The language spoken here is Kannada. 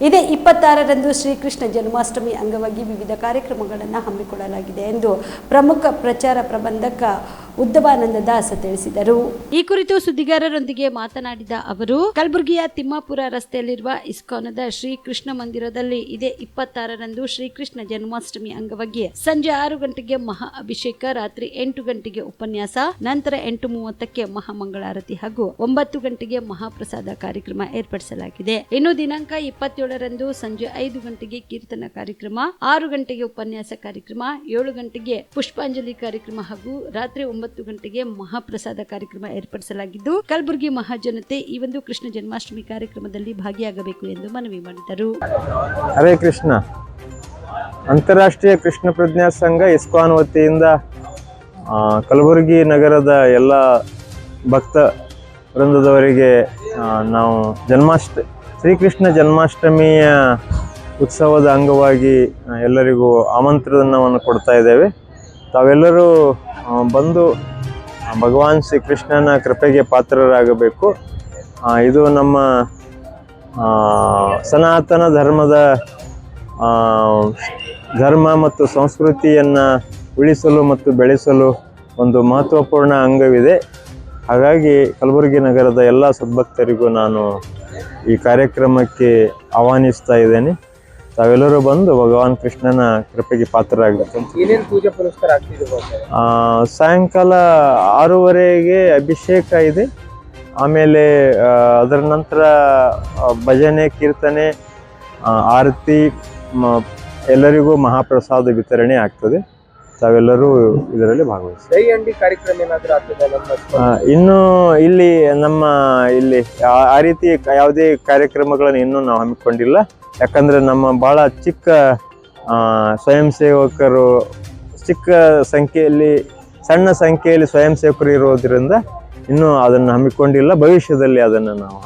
ಇದೇ ಇಪ್ಪತ್ತಾರರಂದು ಶ್ರೀಕೃಷ್ಣ ಜನ್ಮಾಷ್ಟಮಿ ಅಂಗವಾಗಿ ವಿವಿಧ ಕಾರ್ಯಕ್ರಮಗಳನ್ನು ಹಮ್ಮಿಕೊಳ್ಳಲಾಗಿದೆ ಎಂದು ಪ್ರಮುಖ ಪ್ರಚಾರ ಪ್ರಬಂಧಕ ಉದ್ದವಾನಂದ ದಾಸ ತಿಳಿಸಿದರು. ಈ ಕುರಿತು ಸುದ್ದಿಗಾರರೊಂದಿಗೆ ಮಾತನಾಡಿದ ಅವರು, ಕಲಬುರಗಿಯ ತಿಮ್ಮಾಪುರ ರಸ್ತೆಯಲ್ಲಿರುವ ಇಸ್ಕಾನದ ಶ್ರೀಕೃಷ್ಣ ಮಂದಿರದಲ್ಲಿ ಇದೇ ಇಪ್ಪತ್ತಾರರಂದು ಶ್ರೀಕೃಷ್ಣ ಜನ್ಮಾಷ್ಟಮಿ ಅಂಗವಾಗಿ ಸಂಜೆ ಆರು ಗಂಟೆಗೆ ಮಹಾ ಅಭಿಷೇಕ, ರಾತ್ರಿ ಎಂಟು ಗಂಟೆಗೆ ಉಪನ್ಯಾಸ, ನಂತರ ಎಂಟು ಮೂವತ್ತಕ್ಕೆ ಮಹಾಮಂಗಳಾರತಿ ಹಾಗೂ ಒಂಬತ್ತು ಗಂಟೆಗೆ ಮಹಾಪ್ರಸಾದ ಕಾರ್ಯಕ್ರಮ ಏರ್ಪಡಿಸಲಾಗಿದೆ. ಇನ್ನು ದಿನಾಂಕ ಇಪ್ಪತ್ತೇಳರಂದು ಸಂಜೆ ಐದು ಗಂಟೆಗೆ ಕೀರ್ತನ ಕಾರ್ಯಕ್ರಮ, ಆರು ಗಂಟೆಗೆ ಉಪನ್ಯಾಸ ಕಾರ್ಯಕ್ರಮ, ಏಳು ಗಂಟೆಗೆ ಪುಷ್ಪಾಂಜಲಿ ಕಾರ್ಯಕ್ರಮ ಹಾಗೂ ರಾತ್ರಿ ಒಂಬತ್ತು ಗಂಟೆಗೆ ಮಹಾಪ್ರಸಾದ ಕಾರ್ಯಕ್ರಮ ಏರ್ಪಡಿಸಲಾಗಿದ್ದು, ಕಲಬುರಗಿ ಮಹಾಜನತೆ ಈ ಒಂದು ಕೃಷ್ಣ ಜನ್ಮಾಷ್ಟಮಿ ಕಾರ್ಯಕ್ರಮದಲ್ಲಿ ಭಾಗಿಯಾಗಬೇಕು ಎಂದು ಮನವಿ ಮಾಡಿದರು. ಹರೇ ಕೃಷ್ಣ. ಅಂತಾರಾಷ್ಟ್ರೀಯ ಕೃಷ್ಣ ಪ್ರಜ್ಞಾ ಸಂಘ ಇಸ್ಕಾನ್ ವತಿಯಿಂದ ಕಲಬುರಗಿ ನಗರದ ಎಲ್ಲ ಭಕ್ತ ವೃಂದದವರಿಗೆ ನಾವು ಜನ್ಮಾಷ್ಟ, ಶ್ರೀಕೃಷ್ಣ ಜನ್ಮಾಷ್ಟಮಿಯ ಉತ್ಸವದ ಅಂಗವಾಗಿ ಎಲ್ಲರಿಗೂ ಆಮಂತ್ರಣವನ್ನು ಕೊಡ್ತಾ ಇದ್ದೇವೆ. ತಾವೆಲ್ಲರೂ ಬಂದು ಭಗವಾನ್ ಶ್ರೀ ಶ್ರೀಕೃಷ್ಣನ ಕೃಪೆಗೆ ಪಾತ್ರರಾಗಬೇಕು. ಇದು ನಮ್ಮ ಸನಾತನ ಧರ್ಮದ ಧರ್ಮ ಮತ್ತು ಸಂಸ್ಕೃತಿಯನ್ನು ಉಳಿಸಲು ಮತ್ತು ಬೆಳೆಸಲು ಒಂದು ಮಹತ್ವಪೂರ್ಣ ಅಂಗವಿದೆ. ಹಾಗಾಗಿ ಕಲಬುರಗಿ ನಗರದ ಎಲ್ಲ ಸದ್ಭಕ್ತರಿಗೂ ನಾನು ಈ ಕಾರ್ಯಕ್ರಮಕ್ಕೆ ಆಹ್ವಾನಿಸ್ತಾ ಇದ್ದೇನೆ. ತಾವೆಲ್ಲರೂ ಬಂದು ಭಗವಾನ್ ಕೃಷ್ಣನ ಕೃಪೆಗೆ ಪಾತ್ರರಾಗಬೇಕು. ಅಂತ ಏನೇನ್ ಪೂಜೆ ಪುರಸ್ಕಾರ ಆಗ್ತಿದೆ ಗೊತ್ತಾ? ಆ, ಸಾಯಂಕಾಲ ಆರೂವರೆಗೆ ಅಭಿಷೇಕ ಇದೆ. ಆಮೇಲೆ ಅದರ ನಂತರ ಭಜನೆ ಕೀರ್ತನೆ ಆರತಿ ಎಲ್ಲರಿಗೂ ಮಹಾಪ್ರಸಾದ ವಿತರಣೆ ಆಗ್ತದೆ. ತಾವೆಲ್ಲರೂ ಇದರಲ್ಲಿ ಭಾಗವಹಿಸಿ. ದೈ ಅಂಡಿ ಕಾರ್ಯಕ್ರಮ ಏನಾದ್ರೂ ಆಗ್ತದೆ ನಮ್ಮ ಆ, ಇನ್ನು ಇಲ್ಲಿ ನಮ್ಮ ಇಲ್ಲಿ ಆ- ಆ ರೀತಿ ಯಾವುದೇ ಕಾರ್ಯಕ್ರಮಗಳನ್ನು ಇನ್ನೂ ನಾವು ಹಮ್ಮಿಕೊಂಡಿಲ್ಲ. ಯಾಕಂದ್ರೆ ನಮ್ಮ ಬಹಳ ಚಿಕ್ಕ ಆ, ಸ್ವಯಂ ಸೇವಕರು ಚಿಕ್ಕ ಸಂಖ್ಯೆಯಲ್ಲಿ ಸಣ್ಣ ಸಂಖ್ಯೆಯಲ್ಲಿ ಸ್ವಯಂ ಸೇವಕರು ಇರೋದ್ರಿಂದ ಇನ್ನೂ ಅದನ್ನು ಹಮ್ಮಿಕೊಂಡಿಲ್ಲ. ಭವಿಷ್ಯದಲ್ಲಿ ಅದನ್ನು ನಾವು